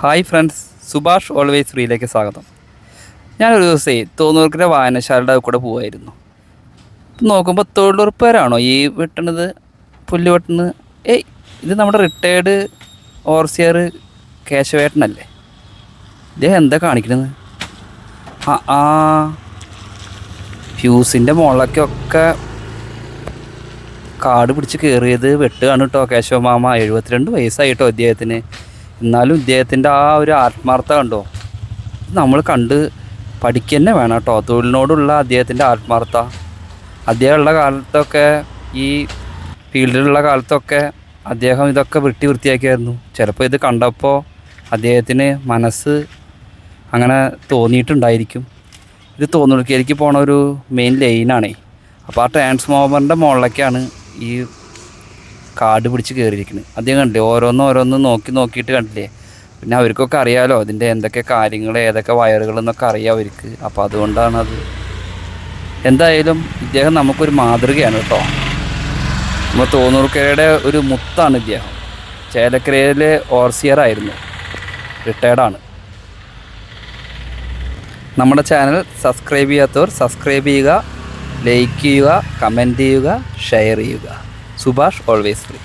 Hi friends Subhash always ഫ്രീയിലേക്ക് സ്വാഗതം. ഞാനൊരു ദിവസമേ തോന്നൂർക്കിന്റെ വായനശാലയുടെ കൂടെ പോവായിരുന്നു. നോക്കുമ്പോൾ തൊഴിലുറപ്പുകാരാണോ ഈ വെട്ടണത് പുല്ല് വെട്ടണത് ഏയ് ഇത് നമ്മുടെ റിട്ടയേർഡ് ഓർസിയർ കേശവേട്ടനല്ലേ? ഇദ്ദേഹം എന്താ കാണിക്കണത് ആ ആ. ഫ്യൂസിന്റെ മുകളിലൊക്കെ കാട് പിടിച്ച് കയറിയത് വെട്ടുകയാണ് കേട്ടോ കേശവ മാമ എഴുപത്തിരണ്ട് വയസ്സായിട്ടോ ഇദ്ദേഹത്തിന്. എന്നാലും ഇദ്ദേഹത്തിന്റെ ആ ഒരു ആത്മാർത്ഥ കണ്ടോ? നമ്മൾ കണ്ട് പഠിക്കുക തന്നെ വേണം കേട്ടോ. തൊഴിലിനോടുള്ള അദ്ദേഹത്തിന്റെ ആത്മാർത്ഥത. അദ്ദേഹമുള്ള കാലത്തൊക്കെ ഈ ഫീൽഡിലുള്ള കാലത്തൊക്കെ അദ്ദേഹം ഇതൊക്കെ വൃത്തി വൃത്തിയാക്കിയായിരുന്നു. ചിലപ്പോൾ ഇത് കണ്ടപ്പോൾ അദ്ദേഹത്തിന് മനസ്സ് അങ്ങനെ തോന്നിയിട്ടുണ്ടായിരിക്കും. ഇത് തോന്നുള്ളിലേക്ക് പോണ ഒരു മെയിൻ ലൈനാണേ അപ്പോൾ ആ ട്രാൻസ്ഫോമറിന്റെ മുകളിലേക്കാണ് ഈ കാട് പിടിച്ച് കയറിയിരിക്കുന്നത് അദ്ദേഹം കണ്ടില്ലേ ഓരോന്ന് ഓരോന്ന് നോക്കി നോക്കിയിട്ട് കണ്ടില്ലേ? പിന്നെ അവർക്കൊക്കെ അറിയാമല്ലോ അതിന്റെ എന്തൊക്കെ കാര്യങ്ങൾ ഏതൊക്കെ വയറുകൾ എന്നൊക്കെ അറിയാം അവർക്ക്. അപ്പോൾ അതുകൊണ്ടാണത് എന്തായാലും ഇദ്ദേഹം നമുക്കൊരു മാതൃകയാണ് കേട്ടോ. നമ്മൾ തോന്നൂർക്കരയുടെ ഒരു മുത്താണ് ഇദ്ദേഹം. ചേലക്കരയിലെ ഓർസിയർ ആയിരുന്നു. റിട്ടയർഡാണ് നമ്മുടെ ചാനൽ സബ്സ്ക്രൈബ് ചെയ്യാത്തവർ സബ്സ്ക്രൈബ് ചെയ്യുക ലൈക്ക് ചെയ്യുക കമന്റ് ചെയ്യുക ഷെയർ ചെയ്യുക. Subhash always free